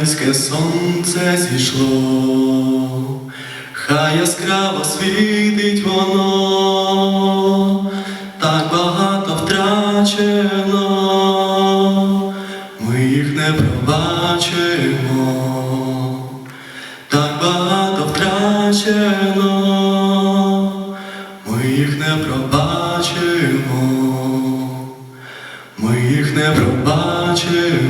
Українське сонце зійшло, хай яскраво світить воно, так багато втрачено, ми їх не пробачимо, так багато втрачено, ми не пробачимо, ми їх не пробачимо.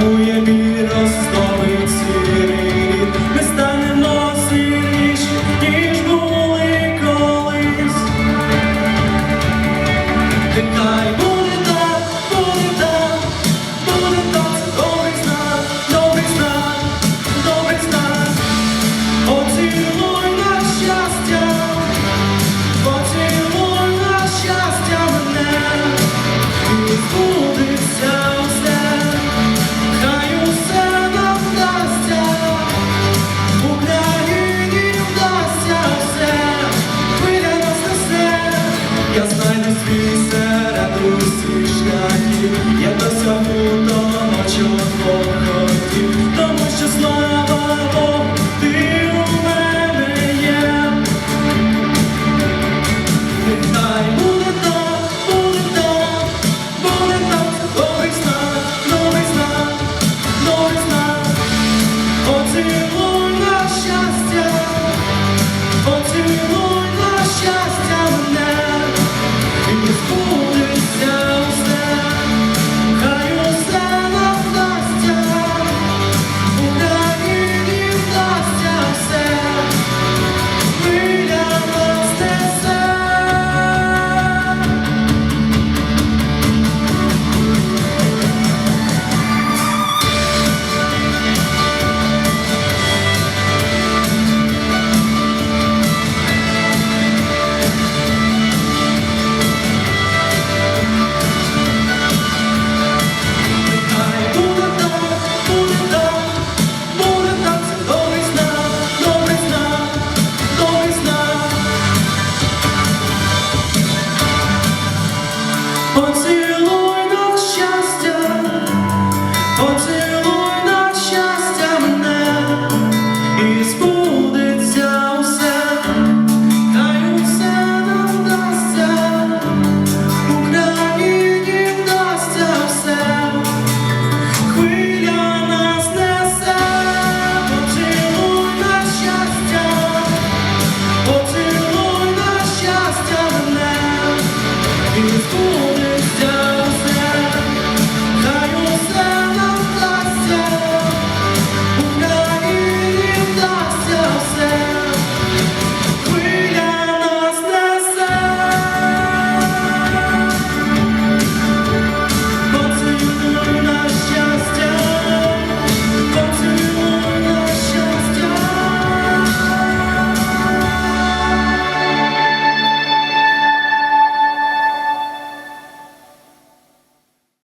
Brakuje mi